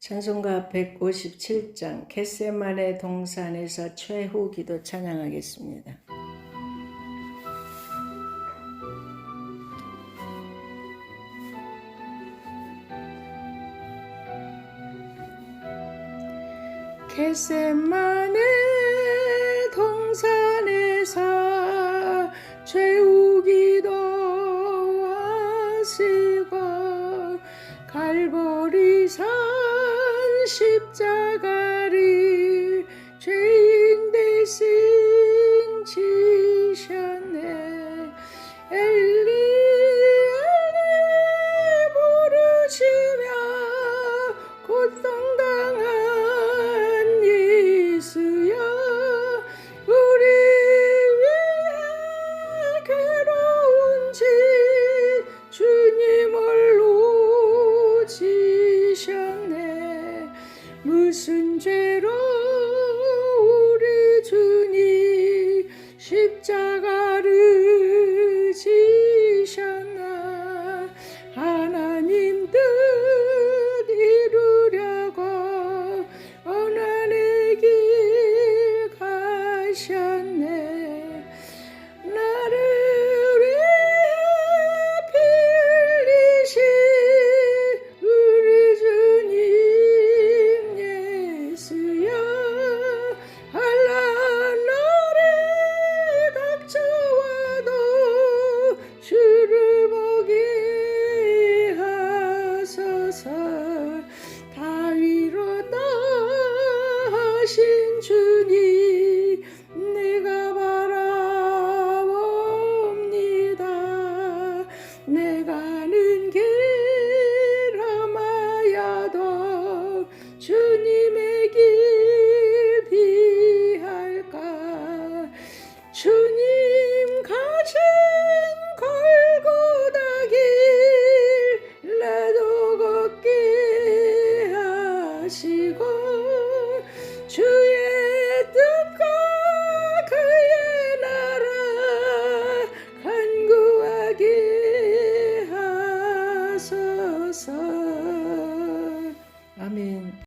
찬송가 157장 겟세만의 동산에서 최후 기도 찬양하겠습니다. 겟세만의 동산에서 최후 기도하시고 갈보리산 십자가 무슨 죄로 우리 주님 십자가를 지셨나? 하나님 뜻 이루려고 어난의 길 가셨나? love.